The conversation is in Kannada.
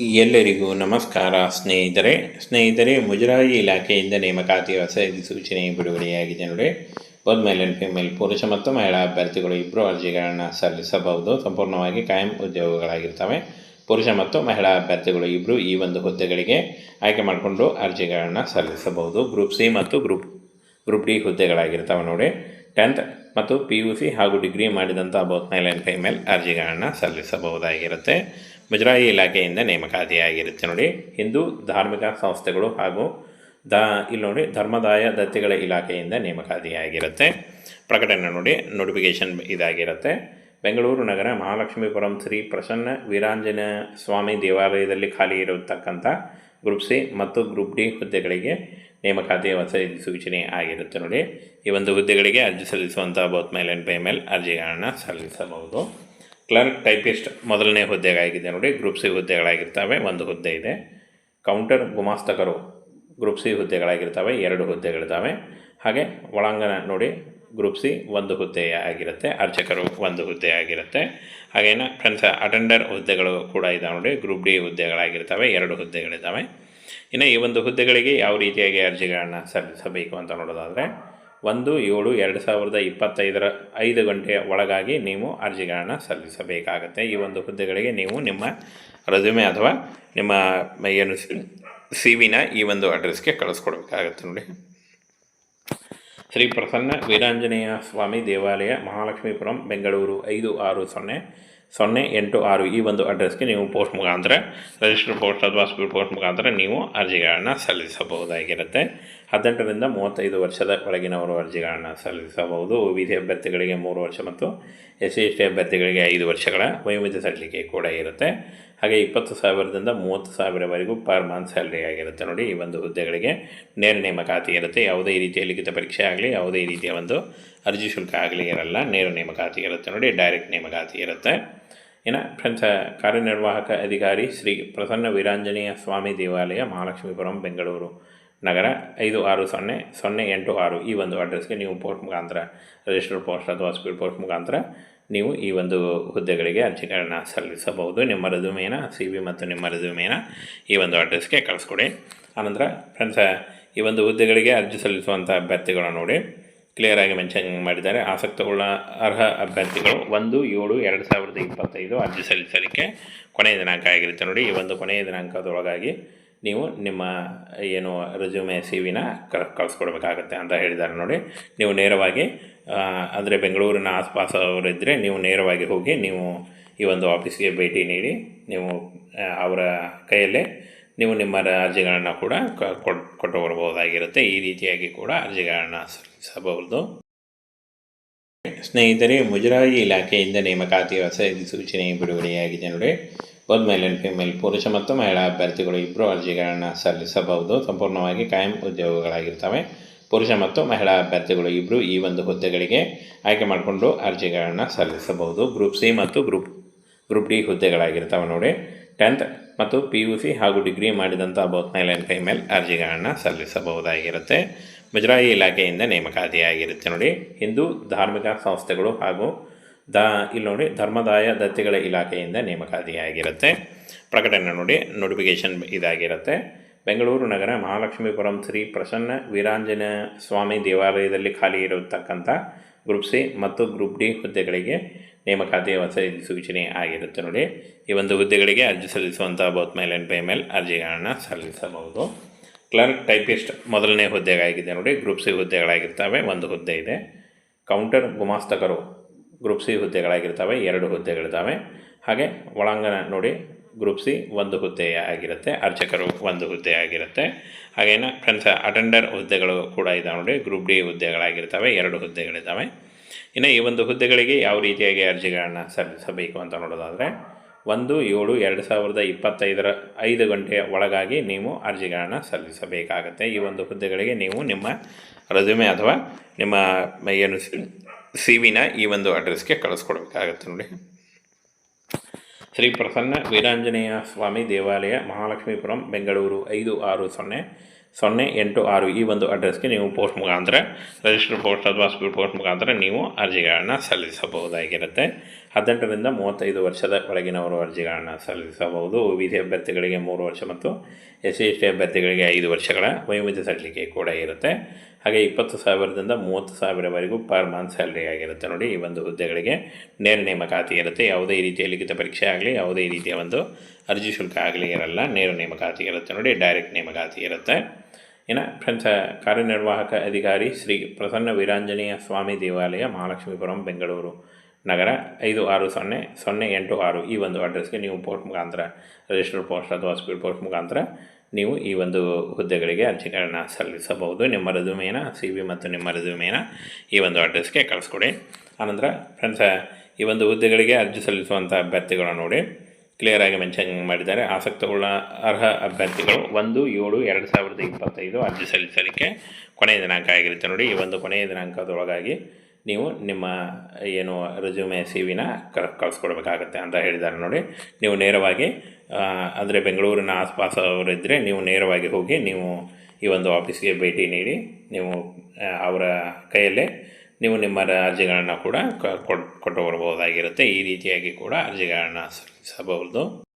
ಎಲ್ಲರಿಗೂ ನಮಸ್ಕಾರ. ಸ್ನೇಹಿತರೆ ಸ್ನೇಹಿತರೆ, ಮುಜರಾಯಿ ಇಲಾಖೆಯಿಂದ ನೇಮಕಾತಿ ಹೊಸ ಸೂಚನೆ ಬಿಡುಗಡೆಯಾಗಿದೆ ನೋಡಿ. ಬೋತ್ ಮೇಲ್ ಆ್ಯಂಡ್ ಫಿಮೇಲ್ ಪುರುಷ ಮತ್ತು ಮಹಿಳಾ ಅಭ್ಯರ್ಥಿಗಳು ಇಬ್ಬರು ಅರ್ಜಿಗಳನ್ನು ಸಲ್ಲಿಸಬಹುದು. ಸಂಪೂರ್ಣವಾಗಿ ಕಾಯಂ ಉದ್ಯೋಗಗಳಾಗಿರ್ತವೆ. ಪುರುಷ ಮತ್ತು ಮಹಿಳಾ ಅಭ್ಯರ್ಥಿಗಳು ಇಬ್ಬರು ಈ ಒಂದು ಹುದ್ದೆಗಳಿಗೆ ಆಯ್ಕೆ ಮಾಡಿಕೊಂಡು ಅರ್ಜಿಗಳನ್ನು ಸಲ್ಲಿಸಬಹುದು. ಗ್ರೂಪ್ ಸಿ ಮತ್ತು ಗ್ರೂಪ್ ಗ್ರೂಪ್ ಡಿ ಹುದ್ದೆಗಳಾಗಿರ್ತವೆ ನೋಡಿ. ಟೆಂತ್ ಮತ್ತು ಪಿ ಯು ಸಿ ಹಾಗೂ ಡಿಗ್ರಿ ಮಾಡಿದಂಥ ಬೋತ್ ಮೇಲ್ ಆ್ಯಂಡ್ ಫೈಮೇಲ್ ಅರ್ಜಿಗಳನ್ನು ಸಲ್ಲಿಸಬಹುದಾಗಿರುತ್ತೆ. ಮುಜರಾಯಿ ಇಲಾಖೆಯಿಂದ ನೇಮಕಾತಿಯಾಗಿರುತ್ತೆ ನೋಡಿ. ಹಿಂದೂ ಧಾರ್ಮಿಕ ಸಂಸ್ಥೆಗಳು ಹಾಗೂ ದ, ಇಲ್ಲಿ ನೋಡಿ, ಧರ್ಮದಾಯ ದತ್ತಿಗಳ ಇಲಾಖೆಯಿಂದ ನೇಮಕಾತಿಯಾಗಿರುತ್ತೆ. ಪ್ರಕಟಣೆ ನೋಡಿ ನೋಟಿಫಿಕೇಷನ್ ಇದಾಗಿರುತ್ತೆ. ಬೆಂಗಳೂರು ನಗರ ಮಹಾಲಕ್ಷ್ಮೀಪುರಂ ಶ್ರೀ ಪ್ರಸನ್ನ ವೀರಾಂಜನ ಸ್ವಾಮಿ ದೇವಾಲಯದಲ್ಲಿ ಖಾಲಿ ಇರತಕ್ಕಂಥ ಗ್ರೂಪ್ ಸಿ ಮತ್ತು ಗ್ರೂಪ್ ಡಿ ಹುದ್ದೆಗಳಿಗೆ ನೇಮಕಾತಿ ಹೊಸ ಸೂಚನೆ ಆಗಿರುತ್ತೆ ನೋಡಿ. ಈ ಒಂದು ಹುದ್ದೆಗಳಿಗೆ ಅರ್ಜಿ ಸಲ್ಲಿಸುವಂಥ ಬೋತ್ ಮೇಲ್ ಆ್ಯಂಡ್ ಪೇಮೇಲ್ ಅರ್ಜಿಗಳನ್ನು ಸಲ್ಲಿಸಬಹುದು. ಕ್ಲರ್ಕ್ ಟೈಪಿಸ್ಟ್ ಮೊದಲನೇ ಹುದ್ದೆಗಾಗಿದೆ ನೋಡಿ, ಗ್ರೂಪ್ ಸಿ ಹುದ್ದೆಗಳಾಗಿರ್ತವೆ, ಒಂದು ಹುದ್ದೆ ಇದೆ. ಕೌಂಟರ್ ಗುಮಾಸ್ತಕರು ಗ್ರೂಪ್ ಸಿ ಹುದ್ದೆಗಳಾಗಿರ್ತವೆ, ಎರಡು ಹುದ್ದೆಗಳಿದ್ದಾವೆ ಹಾಗೆ ಒಳಾಂಗಣ ನೋಡಿ, ಗ್ರೂಪ್ ಸಿ ಒಂದು ಹುದ್ದೆ ಆಗಿರುತ್ತೆ, ಅರ್ಚಕರು ಒಂದು ಹುದ್ದೆ ಆಗಿರುತ್ತೆ. ಹಾಗೇನ ಫ್ರೆಂಡ್ಸ್, ಅಟೆಂಡರ್ ಹುದ್ದೆಗಳು ಕೂಡ ಇದ್ದಾವೆ ನೋಡಿ, ಗ್ರೂಪ್ ಡಿ ಹುದ್ದೆಗಳಾಗಿರ್ತವೆ, ಎರಡು ಹುದ್ದೆಗಳಿದ್ದಾವೆ ಇನ್ನು ಈ ಒಂದು ಹುದ್ದೆಗಳಿಗೆ ಯಾವ ರೀತಿಯಾಗಿ ಅರ್ಜಿಗಳನ್ನು ಸಲ್ಲಿಸಬೇಕು ಅಂತ ನೋಡೋದಾದರೆ ಒಂದು ಏಳು ಎರಡು ಸಾವಿರದ ಇಪ್ಪತ್ತೈದರ ಐದು ಗಂಟೆಯ ಒಳಗಾಗಿ ನೀವು ಅರ್ಜಿಗಳನ್ನು ಸಲ್ಲಿಸಬೇಕಾಗತ್ತೆ. ಈ ಒಂದು ಹುದ್ದೆಗಳಿಗೆ ನೀವು ನಿಮ್ಮ ರೆಸ್ಯೂಮೆ ಅಥವಾ ನಿಮ್ಮ ಏನು ಸಿ ವಿನ ಈ ಒಂದು ಅಡ್ರೆಸ್ಗೆ ಕಳಿಸ್ಕೊಡ್ಬೇಕಾಗತ್ತೆ ನೋಡಿ. ಶ್ರೀ ಪ್ರಸನ್ನ ವೀರಾಂಜನೇಯ ಸ್ವಾಮಿ ದೇವಾಲಯ ಮಹಾಲಕ್ಷ್ಮೀಪುರಂ, ಬೆಂಗಳೂರು ಐದು ಆರು ಸೊನ್ನೆ. ಸೊನ್ನೆ ಎಂಟು ಆರು ಈ ಒಂದು ಅಡ್ರೆಸ್ಗೆ ನೀವು ಪೋಸ್ಟ್ ಮುಖಾಂತರ ರಿಜಿಸ್ಟರ್ ಪೋಸ್ಟ್ ಅಥವಾ ಸ್ಪೀಡ್ ಪೋಸ್ಟ್ ಮುಖಾಂತರ ನೀವು ಅರ್ಜಿಗಳನ್ನು ಸಲ್ಲಿಸಬಹುದಾಗಿರುತ್ತೆ. ಹದಿನೆಂಟರಿಂದ ಮೂವತ್ತೈದು ವರ್ಷದ ಒಳಗಿನವರು ಅರ್ಜಿಗಳನ್ನು ಸಲ್ಲಿಸಬಹುದು. ವಿಧಿ ಅಭ್ಯರ್ಥಿಗಳಿಗೆ ಮೂರು ವರ್ಷ ಮತ್ತು ಎಸ್ ಸಿ ಎಸ್ ಟಿ ಅಭ್ಯರ್ಥಿಗಳಿಗೆ ಐದು ವರ್ಷಗಳ ವಯೋಮಿತಿ ಸಲ್ಲಿಕೆ ಕೂಡ ಇರುತ್ತೆ. ಹಾಗೆ ಇಪ್ಪತ್ತು ಸಾವಿರದಿಂದ ಮೂವತ್ತು ಸಾವಿರವರೆಗೂ ಪರ್ ಮಂತ್ ಸ್ಯಾಲ್ರಿ ಆಗಿರುತ್ತೆ ನೋಡಿ ಈ ಒಂದು ಹುದ್ದೆಗಳಿಗೆ. ನೇರ ನೇಮಕಾತಿ ಇರುತ್ತೆ. ಯಾವುದೇ ರೀತಿಯ ಲಿಖಿತ ಪರೀಕ್ಷೆ ಆಗಲಿ, ಯಾವುದೇ ರೀತಿಯ ಒಂದು ಅರ್ಜಿ ಶುಲ್ಕ ಆಗಲಿ ಇರಲ್ಲ. ನೇರ ನೇಮಕಾತಿ ಇರುತ್ತೆ ನೋಡಿ ಡೈರೆಕ್ಟ್ ನೇಮಕಾತಿ ಇರುತ್ತೆ. ಇನ್ನು ಫ್ರೆಂಡ್ಸ್, ಕಾರ್ಯನಿರ್ವಾಹಕ ಅಧಿಕಾರಿ ಶ್ರೀ ಪ್ರಸನ್ನ ವೀರಾಂಜನೇಯ ಸ್ವಾಮಿ ದೇವಾಲಯ, ಮಹಾಲಕ್ಷ್ಮೀಪುರಂ, ಬೆಂಗಳೂರು ನಗರ ಐದು ಆರು ಸೊನ್ನೆ ಸೊನ್ನೆ ಎಂಟು ಆರು ಈ ಒಂದು ಅಡ್ರೆಸ್ಗೆ ನೀವು ಪೋಸ್ಟ್ ಮುಖಾಂತರ ರಿಜಿಸ್ಟರ್ಡ್ ಪೋಸ್ಟ್ ಅಥವಾ ಸ್ಪೀಡ್ ಪೋಸ್ಟ್ ಮುಖಾಂತರ ನೀವು ಈ ಒಂದು ಹುದ್ದೆಗಳಿಗೆ ಅರ್ಜಿಗಳನ್ನು ಸಲ್ಲಿಸಬಹುದು. ನಿಮ್ಮ ರೆಸ್ಯೂಮೇನ ಸಿ ವಿ ಮತ್ತು ನಿಮ್ಮ ರೆಸ್ಯೂಮೇನ ಈ ಒಂದು ಅಡ್ರೆಸ್ಗೆ ಕಳಿಸ್ಕೊಡಿ. ಆನಂತರ ಫ್ರೆಂಡ್ಸ ಈ ಒಂದು ಹುದ್ದೆಗಳಿಗೆ ಅರ್ಜಿ ಸಲ್ಲಿಸುವಂಥ ಅಭ್ಯರ್ಥಿಗಳು ನೋಡಿ. ಕ್ಲಿಯರಾಗಿ ಮೆನ್ಷನ್ ಮಾಡಿದ್ದಾರೆ. ಆಸಕ್ತಗೊಳ್ಳ ಅರ್ಹ ಅಭ್ಯರ್ಥಿಗಳು ಒಂದು, ಏಳು, ಎರಡು ಸಾವಿರದ ಇಪ್ಪತ್ತೈದು ಅರ್ಜಿ ಸಲ್ಲಿಸಲಿಕ್ಕೆ ಕೊನೆಯ ದಿನಾಂಕ ಆಗಿರುತ್ತೆ ನೋಡಿ. ಈ ಒಂದು ಕೊನೆಯ ದಿನಾಂಕದೊಳಗಾಗಿ ನೀವು ನಿಮ್ಮ ಏನು ರೆಸ್ಯೂಮೆ ಸಿ ವಿನ ಕಳಿಸ್ಕೊಡ್ಬೇಕಾಗತ್ತೆ ಅಂತ ಹೇಳಿದ್ದಾರೆ ನೋಡಿ. ನೀವು ನೇರವಾಗಿ ಅಂದರೆ ಬೆಂಗಳೂರಿನ ಆಸ್ಪಾಸವರಿದ್ದರೆ ನೀವು ನೇರವಾಗಿ ಹೋಗಿ ನೀವು ಈ ಒಂದು ಆಫೀಸ್ಗೆ ಭೇಟಿ ನೀಡಿ, ನೀವು ಅವರ ಕೈಯಲ್ಲೇ ನೀವು ನಿಮ್ಮ ಅರ್ಜಿಗಳನ್ನು ಕೂಡ ಕೊಟ್ಟು ಬರಬಹುದಾಗಿರುತ್ತೆ ಈ ರೀತಿಯಾಗಿ ಕೂಡ ಅರ್ಜಿಗಳನ್ನು ಸಲ್ಲಿಸಬಹುದು. ಸ್ನೇಹಿತರೆ, ಮುಜರಾಯಿ ಇಲಾಖೆಯಿಂದ ನೇಮಕಾತಿ ಹೊಸ ಸೂಚನೆ ಬಿಡುಗಡೆಯಾಗಿದೆ ನೋಡಿ. ಒಂದು ಮೇಲ್ ಆ್ಯಂಡ್ ಫಿಮೇಲ್ ಪುರುಷ ಮತ್ತು ಮಹಿಳಾ ಅಭ್ಯರ್ಥಿಗಳು ಇಬ್ಬರು ಅರ್ಜಿಗಳನ್ನು ಸಲ್ಲಿಸಬಹುದು. ಸಂಪೂರ್ಣವಾಗಿ ಕಾಯಂ ಉದ್ಯೋಗಗಳಾಗಿರ್ತವೆ. ಪುರುಷ ಮತ್ತು ಮಹಿಳಾ ಅಭ್ಯರ್ಥಿಗಳು ಇಬ್ಬರು ಈ ಒಂದು ಹುದ್ದೆಗಳಿಗೆ ಆಯ್ಕೆ ಮಾಡಿಕೊಂಡು ಅರ್ಜಿಗಳನ್ನು ಸಲ್ಲಿಸಬಹುದು. ಗ್ರೂಪ್ ಸಿ ಮತ್ತು ಗ್ರೂಪ್ ಗ್ರೂಪ್ ಡಿ ಹುದ್ದೆಗಳಾಗಿರ್ತಾವೆ ನೋಡಿ. ಟೆಂತ್ ಮತ್ತು ಪಿ ಯು ಸಿ ಹಾಗೂ ಡಿಗ್ರಿ ಮಾಡಿದಂಥ ಬೋತ್ ಕೈ ಮೇಲೆ ಅರ್ಜಿಗಳನ್ನು ಸಲ್ಲಿಸಬಹುದಾಗಿರುತ್ತೆ. ಮುಜರಾಯಿ ಇಲಾಖೆಯಿಂದ ನೇಮಕಾತಿಯಾಗಿರುತ್ತೆ ನೋಡಿ. ಹಿಂದೂ ಧಾರ್ಮಿಕ ಸಂಸ್ಥೆಗಳು ಹಾಗೂ ದ, ಇಲ್ಲಿ ನೋಡಿ, ಧರ್ಮದಾಯ ದತ್ತಿಗಳ ಇಲಾಖೆಯಿಂದ ನೇಮಕಾತಿಯಾಗಿರುತ್ತೆ. ಪ್ರಕಟಣೆ ನೋಡಿ ನೋಟಿಫಿಕೇಶನ್ ಇದಾಗಿರುತ್ತೆ. ಬೆಂಗಳೂರು ನಗರ ಮಹಾಲಕ್ಷ್ಮೀಪುರಂ ಶ್ರೀ ಪ್ರಸನ್ನ ವೀರಾಂಜನ ಸ್ವಾಮಿ ದೇವಾಲಯದಲ್ಲಿ ಖಾಲಿ ಇರತಕ್ಕಂಥ ಗ್ರೂಪ್ ಸಿ ಮತ್ತು ಗ್ರೂಪ್ ಡಿ ಹುದ್ದೆಗಳಿಗೆ ನೇಮಕಾತಿ ಹೊಸ ಸೂಚನೆ ಆಗಿರುತ್ತೆ ನೋಡಿ. ಈ ಒಂದು ಹುದ್ದೆಗಳಿಗೆ ಅರ್ಜಿ ಸಲ್ಲಿಸುವಂಥ ಬೋತ್ ಮೇಲ್ ಆ್ಯಂಡ್ ಪೇಮೇಲ್ ಅರ್ಜಿಗಳನ್ನು ಸಲ್ಲಿಸಬಹುದು. ಕ್ಲರ್ಕ್, ಟೈಪಿಸ್ಟ್ ಮೊದಲನೇ ಹುದ್ದೆಗಾಗಿದೆ ನೋಡಿ. ಗ್ರೂಪ್ ಸಿ ಹುದ್ದೆಗಳಾಗಿರ್ತವೆ, ಒಂದು ಹುದ್ದೆ ಇದೆ. ಕೌಂಟರ್ ಗುಮಾಸ್ತಕರು ಗ್ರೂಪ್ ಸಿ ಹುದ್ದೆಗಳಾಗಿರ್ತವೆ, ಎರಡು ಹುದ್ದೆಗಳಿದ್ದಾವೆ. ಹಾಗೆ ಒಳಾಂಗಣ ನೋಡಿ ಗ್ರೂಪ್ ಸಿ ಒಂದು ಹುದ್ದೆ ಆಗಿರುತ್ತೆ, ಅರ್ಚಕರು ಒಂದು ಹುದ್ದೆ ಆಗಿರುತ್ತೆ. ಹಾಗೇನ ಫ್ರೆಂಡ್ಸ್ ಅಟೆಂಡರ್ ಹುದ್ದೆಗಳು ಕೂಡ ಇದ್ದಾವೆ ನೋಡಿ ಗ್ರೂಪ್ ಡಿ ಹುದ್ದೆಗಳಾಗಿರ್ತವೆ, ಎರಡು ಹುದ್ದೆಗಳಿದ್ದಾವೆ ಇನ್ನು ಈ ಒಂದು ಹುದ್ದೆಗಳಿಗೆ ಯಾವ ರೀತಿಯಾಗಿ ಅರ್ಜಿಗಳನ್ನು ಸಲ್ಲಿಸಬೇಕು ಅಂತ ನೋಡೋದಾದರೆ, ಒಂದು, ಏಳು, ಎರಡು ಸಾವಿರದ ಇಪ್ಪತ್ತೈದರ ಐದು ಗಂಟೆಯ ಒಳಗಾಗಿ ನೀವು ಅರ್ಜಿಗಳನ್ನು ಸಲ್ಲಿಸಬೇಕಾಗತ್ತೆ. ಈ ಒಂದು ಹುದ್ದೆಗಳಿಗೆ ನೀವು ನಿಮ್ಮ ರೆಸ್ಯೂಮೆ ಅಥವಾ ನಿಮ್ಮ ಏನು ಸಿ ವಿನ ಈ ಒಂದು ಅಡ್ರೆಸ್ಗೆ ಕಳಿಸ್ಕೊಡ್ಬೇಕಾಗತ್ತೆ ನೋಡಿ. ಶ್ರೀ ಪ್ರಸನ್ನ ವೀರಾಂಜನೇಯ ಸ್ವಾಮಿ ದೇವಾಲಯ ಮಹಾಲಕ್ಷ್ಮೀಪುರಂ ಬೆಂಗಳೂರು ಐದು ಆರು ಸೊನ್ನೆ. ಸೊನ್ನೆ ಎಂಟು ಆರು ಈ ಒಂದು ಅಡ್ರೆಸ್ಗೆ ನೀವು ಪೋಸ್ಟ್ ಮುಖಾಂತರ ರಿಜಿಸ್ಟರ್ ಪೋಸ್ಟ್ ಅಥವಾ ಸ್ಪೀಡ್ ಪೋಸ್ಟ್ ಮುಖಾಂತರ ನೀವು ಅರ್ಜಿಗಳನ್ನು ಸಲ್ಲಿಸಬಹುದಾಗಿರುತ್ತೆ. ಹದಿನೆಂಟರಿಂದ ಮೂವತ್ತೈದು ವರ್ಷದ ಒಳಗಿನವರು ಅರ್ಜಿಗಳನ್ನು ಸಲ್ಲಿಸಬಹುದು. ವಿವಿಧ ಸಿ ಅಭ್ಯರ್ಥಿಗಳಿಗೆ ಮೂರು ವರ್ಷ ಮತ್ತು ಎಸ್ ಸಿ ಎಸ್ ಟಿ ಅಭ್ಯರ್ಥಿಗಳಿಗೆ ಐದು ವರ್ಷಗಳ ವಯೋಮಿತಿ ಸಡಿಲಿಕೆ ಕೂಡ ಇರುತ್ತೆ. ಹಾಗೆ ಇಪ್ಪತ್ತು ಸಾವಿರದಿಂದ ಮೂವತ್ತು ಸಾವಿರವರೆಗೂ ಪರ್ ಮಂತ್ ಸ್ಯಾಲ್ರಿ ಆಗಿರುತ್ತೆ ನೋಡಿ ಈ ಒಂದು ಹುದ್ದೆಗಳಿಗೆ. ನೇರ ನೇಮಕಾತಿ ಇರುತ್ತೆ. ಯಾವುದೇ ರೀತಿಯ ಲಿಖಿತ ಪರೀಕ್ಷೆ ಆಗಲಿ, ಯಾವುದೇ ರೀತಿಯ ಒಂದು ಅರ್ಜಿ ಶುಲ್ಕ ಆಗಲಿ ಇರಲ್ಲ. ನೇರ ನೇಮಕಾತಿ ಇರುತ್ತೆ ನೋಡಿ ಡೈರೆಕ್ಟ್ ನೇಮಕಾತಿ ಇರುತ್ತೆ. ಇನ್ನು ಫ್ರೆಂಡ್ಸ ಕಾರ್ಯನಿರ್ವಾಹಕ ಅಧಿಕಾರಿ ಶ್ರೀ ಪ್ರಸನ್ನ ವೀರಾಂಜನೇಯ ಸ್ವಾಮಿ ದೇವಾಲಯ ಮಹಾಲಕ್ಷ್ಮೀಪುರಂ ಬೆಂಗಳೂರು ನಗರ ಐದು ಆರು ಸೊನ್ನೆ ಸೊನ್ನೆ ಎಂಟು ಆರು ಈ ಒಂದು ಅಡ್ರೆಸ್ಗೆ ನೀವು ಪೋಸ್ಟ್ ಮುಖಾಂತರ ರಿಜಿಸ್ಟರ್ ಪೋಸ್ಟ್ ಅಥವಾ ಸ್ಪೀಡ್ ಪೋಸ್ಟ್ ಮುಖಾಂತರ ನೀವು ಈ ಒಂದು ಹುದ್ದೆಗಳಿಗೆ ಅರ್ಜಿಗಳನ್ನ ಸಲ್ಲಿಸಬಹುದು. ನಿಮ್ಮ ರಜುಮೇನ ಸಿ ವಿ ಮತ್ತು ನಿಮ್ಮ ರಜುಮೇನ ಈ ಒಂದು ಅಡ್ರೆಸ್ಗೆ ಕಳಿಸ್ಕೊಡಿ. ಆನಂತರ ಫ್ರೆಂಡ್ಸ ಈ ಒಂದು ಹುದ್ದೆಗಳಿಗೆ ಅರ್ಜಿ ಸಲ್ಲಿಸುವಂಥ ಅಭ್ಯರ್ಥಿಗಳು ನೋಡಿ. ಕ್ಲಿಯರ್ ಆಗಿ ಮೆನ್ಷನ್ ಮಾಡಿದ್ದಾರೆ. ಆಸಕ್ತಗೊಳ್ಳ ಅರ್ಹ ಅಭ್ಯರ್ಥಿಗಳು ಒಂದು, ಏಳು, ಎರಡು ಸಾವಿರದ ಇಪ್ಪತ್ತೈದು ಅರ್ಜಿ ಸಲ್ಲಿಸಲಿಕ್ಕೆ ಕೊನೆಯ ದಿನಾಂಕ ಆಗಿರುತ್ತೆ ನೋಡಿ. ಈ ಒಂದು ಕೊನೆಯ ದಿನಾಂಕದೊಳಗಾಗಿ ನೀವು ನಿಮ್ಮ ಏನು ರೆಸ್ಯೂಮೆ ಸಿ ವಿನ ಕಳಿಸ್ಕೊಡ್ಬೇಕಾಗತ್ತೆ ಅಂತ ಹೇಳಿದ್ದಾರೆ ನೋಡಿ. ನೀವು ನೇರವಾಗಿ ಅಂದರೆ ಬೆಂಗಳೂರಿನ ಆಸ್ಪಾಸ್ ಅವರಿದ್ದರೆ ನೀವು ನೇರವಾಗಿ ಹೋಗಿ ನೀವು ಈ ಒಂದು ಆಫೀಸ್ಗೆ ಭೇಟಿ ನೀಡಿ ನೀವು ಅವರ ಕೈಯಲ್ಲೇ ನೀವು ನಿಮ್ಮ ಅರ್ಜಿಗಳನ್ನು ಕೂಡ ಕ- ಕೊಟ್ ಕೊಟ್ಟು ಬರಬಹುದಾಗಿರುತ್ತೆ ಈ ರೀತಿಯಾಗಿ ಕೂಡ ಅರ್ಜಿಗಳನ್ನು ಸಲ್ಲಿಸಬಹುದು.